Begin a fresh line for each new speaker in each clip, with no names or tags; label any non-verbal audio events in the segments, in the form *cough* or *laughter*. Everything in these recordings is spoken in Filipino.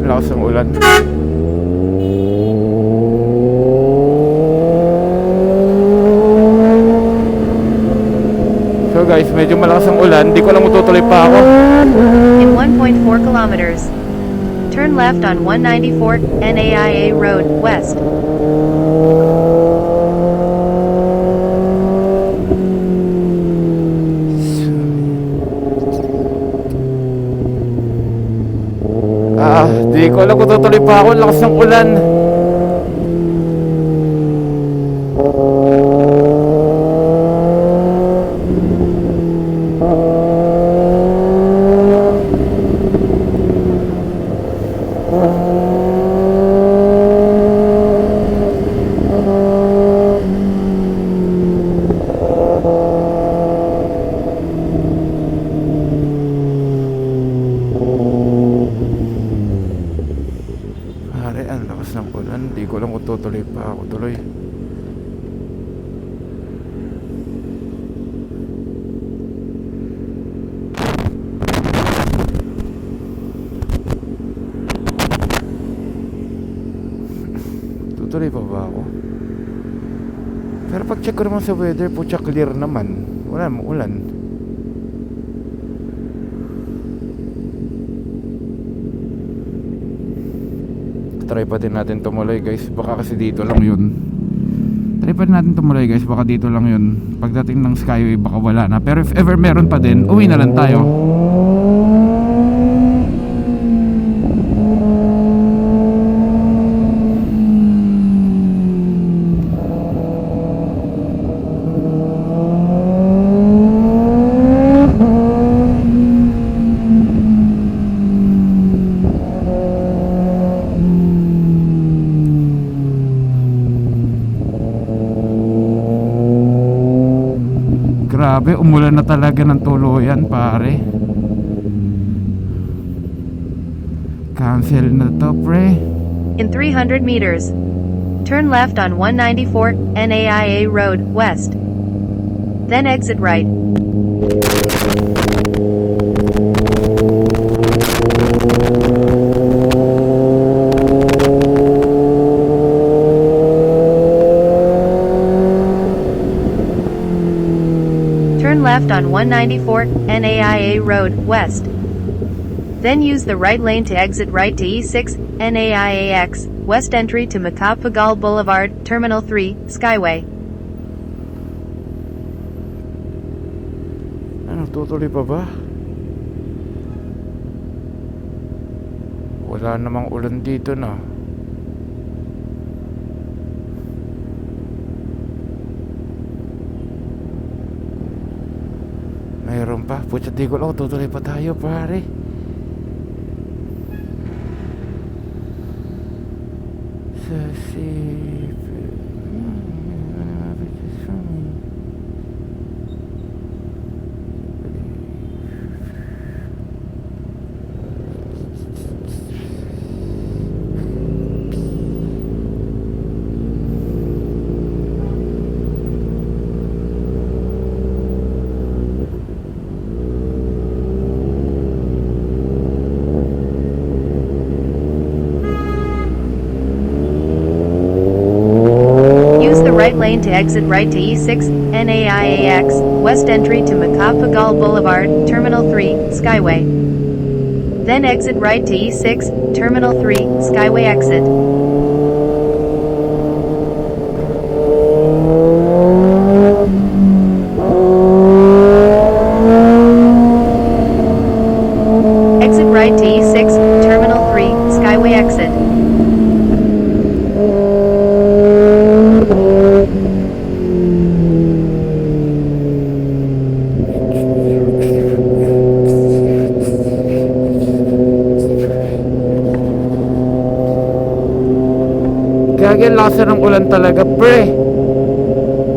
Ang lakas ng ulan. So guys, medyo malakas ang ulan. Di ko lang tutuloy pa ako.
In 1.4 kilometers. Turn left on 194 NAIA Road, West.
Di ko tutuloy pa ako. Lakas ng ulan. Pare, ang lakas ng ulan. Di ko alam kung tutuloy pa ako tuloy. Tutuloy pa ba ako? Pero pag check ko naman sa weather, putya clear naman. Wala namang ulan. Try pa din natin tumuloy guys. Baka kasi dito lang yun. Try pa din natin tumuloy guys. Baka dito lang yun. Pagdating ng Skyway baka wala na. Pero if ever meron pa din, uwi na lang tayo. Na talaga ng tuluyan pare. Cancel na to pre.
In 300 meters. Turn left on 194 NAIA Road, West. Then exit right. Left on 194 NAIA Road, West. Then use the right lane to exit right to E6 NAIAX, West entry to Macapagal Boulevard, Terminal 3, Skyway.
Ano, tutuloy pa ba? Wala namang ulan dito na. Mayroon pa. Putya, di ko lang tutuloy pa tayo, pare. Sa
exit right to E6 NAIAX, West entry to Macapagal Boulevard, Terminal 3, Skyway. Then exit right to E6, Terminal 3, Skyway exit. Exit
Na ng ulan talaga, pre.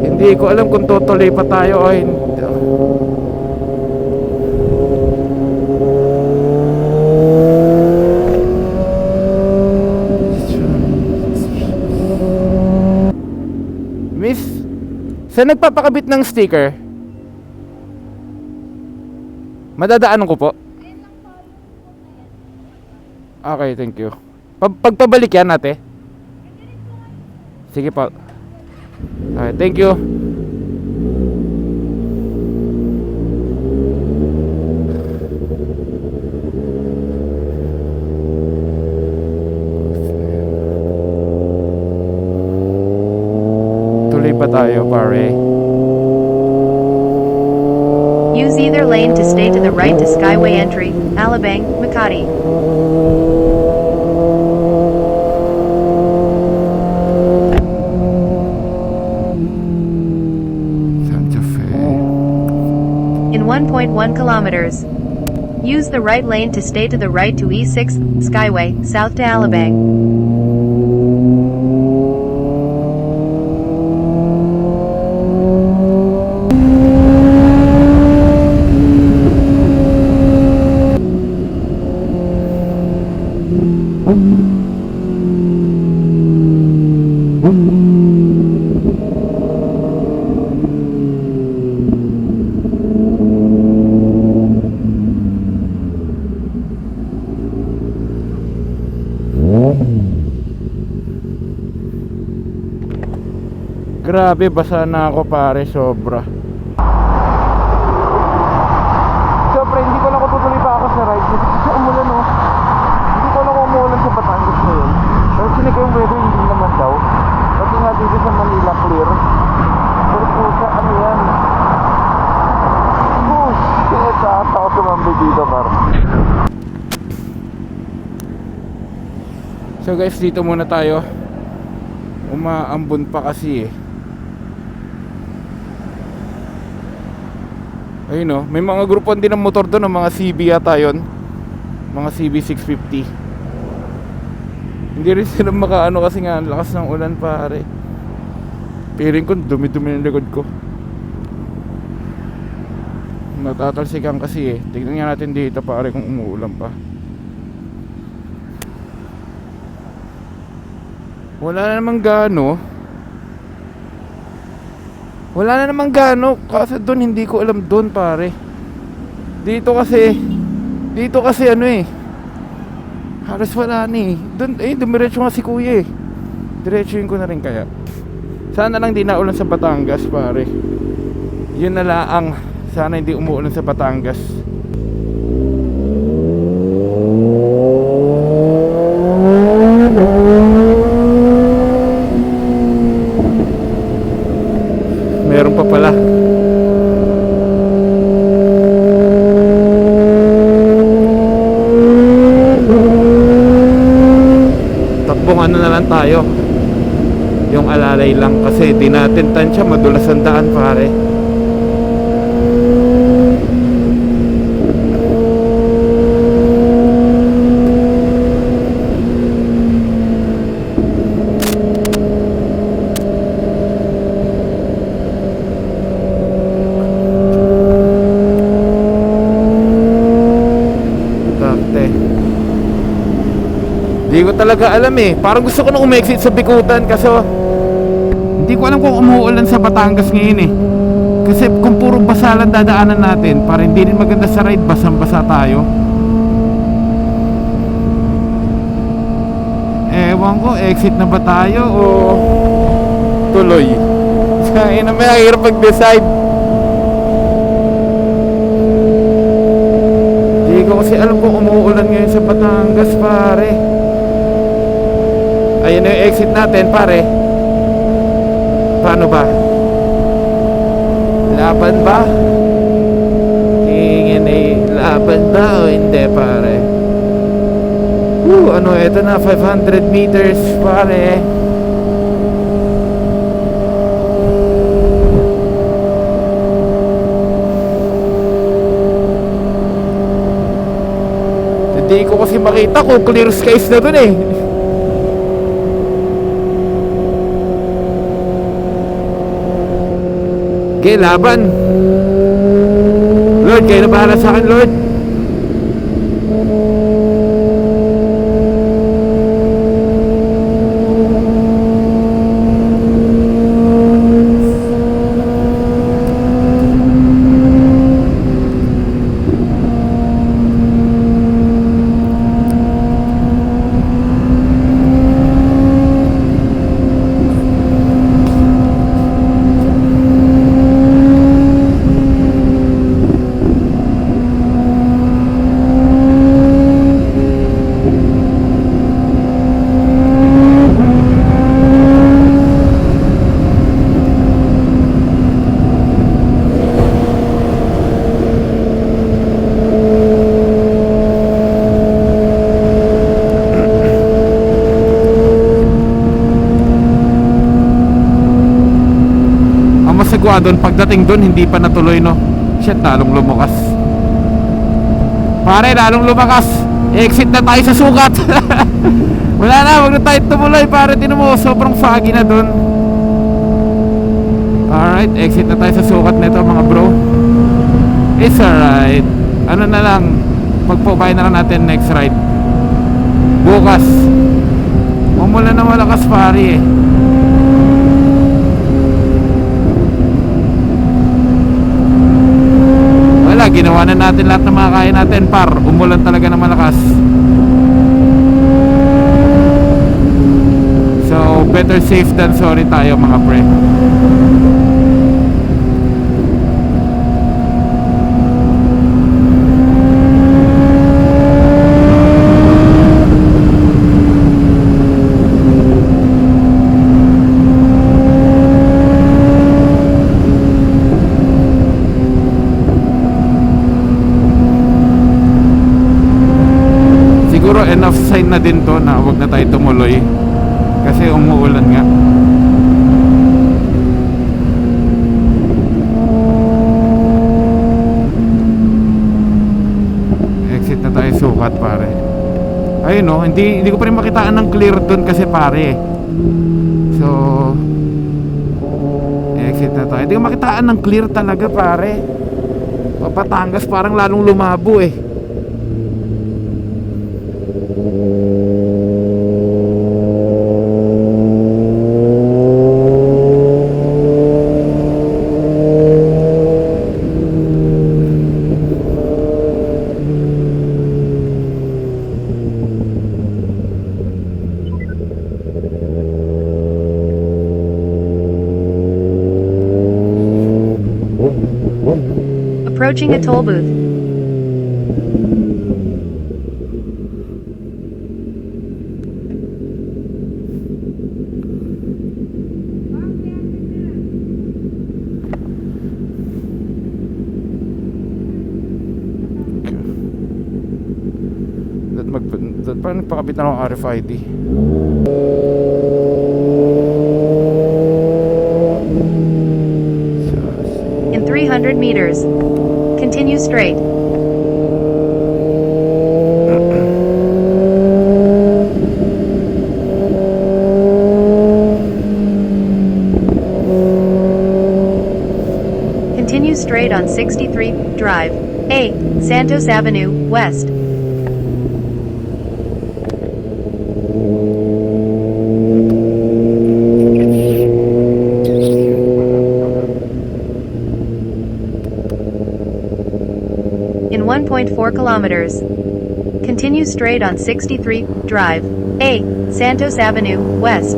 Hindi ko alam kung tutuloy pa tayo o hindi. Miss, sa nagpapakabit ng sticker? Madadaanan ko po. Okay, thank you. Pag pagpabalik yan ate. Sige pa. Okay, thank you. Tayo, pare.
Use either lane to stay to the right to Skyway entry, Alabang, Makati. In 1.1 kilometers. Use the right lane to stay to the right to E6, Skyway, south to Alabang.
Grabe, basa na ako pare, sobra. Sobra, hindi ko lang kung tutuloy pa ako sa ride. Kasi sa umulan oh. Hindi ko lang kung umulan sa Batangas ngayon. Pero sinig yung weather, hindi naman daw. Pati nga dito sa Manila, clear. Pero po sa ano yan? Oh, shit. Nakatawa kumambi dito, par. So guys, dito muna tayo. Umaambon pa kasi eh. Ayun oh, may mga grupon din ng motor doon, ng mga CB yata yun. Mga CB 650. Hindi rin sila makaano kasi nga ang lakas ng ulan pare. Piling ko dumi-dumi ng likod ko. Natatalsikan kasi eh. Tignan nga natin dito pare kung umuulan pa. Wala na namang gano. Wala na namang gano. Kasi doon hindi ko alam doon pare. Dito kasi dito kasi ano eh. Halos wala na eh. Doon eh dumiretso nga si kuya eh. Diretsuin ko na rin kaya. Sana lang di naulan sa Batangas pare. Yun na laang. Sana hindi umuulan sa Batangas. Meron pa pala. Takbong ano na lang tayo. Yung alalay lang kasi di natin tansya madulas ang daan pare. Hindi ko talaga alam eh. Parang gusto ko na umexit sa Bikutan kasi hindi ko alam kung umuulan sa Batangas ngayon eh. Kasi kung puro basa lang dadaanan natin, para hindi rin maganda sa ride, basang-basa tayo. Ewan ko, exit na ba tayo o tuloy? Kaya na may hirap mag-decide. Hindi ko kasi alam kung umuulan ngayon sa Batangas, pare. Ayun na yung exit natin, pare. Paano ba? Laban ba? Tingin eh, laban ba o hindi, pare? Woo, ano, ito na, 500 meters, pare. Hindi ko kasi makita kung clear skies na dun eh. Okay, laban. Lord, kayo na bahala sa akin, Lord. Sagwa doon. Pagdating doon, hindi pa natuloy, no? Shit, lalong lumakas. Pare, lalong lumakas. Exit na tayo sa sukat. *laughs* Wala na, wag na tayo tumuloy, pare. Tinan mo, sobrang foggy na doon. Alright, exit na tayo sa sukat nito, mga bro. It's alright. Ano na lang, pagpupay na lang natin next ride. Bukas. Umula na malakas, pare, eh. Wala, ginawa na natin lahat ng mga kaya natin par. Umulan talaga ng malakas. So, better safe than sorry tayo mga pre. Siguro enough sign na din to na tumuloy. Kasi umuulan nga. Exit na tayo sukat pare. Ayun no, hindi, hindi ko pa rin makitaan ng clear doon kasi pare. So, exit na tayo. Hindi ko makitaan ng clear talaga pare. Papatangas parang lalong lumabo eh.
Approaching a toll booth.
That mag that paano nagpakabit na ng RFID?
In 300 meters. Continue straight. Continue straight on 63 Drive. A. Santos Avenue, West. In 1.4 kilometers. Continue straight on 63 Drive. A. Santos Avenue, West.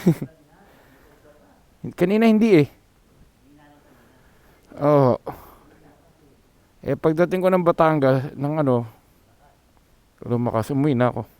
*laughs*
Kanina hindi eh. Oo. Eh pagdating ko ng Batangas, ng ano, lumakas, umuwi na ako.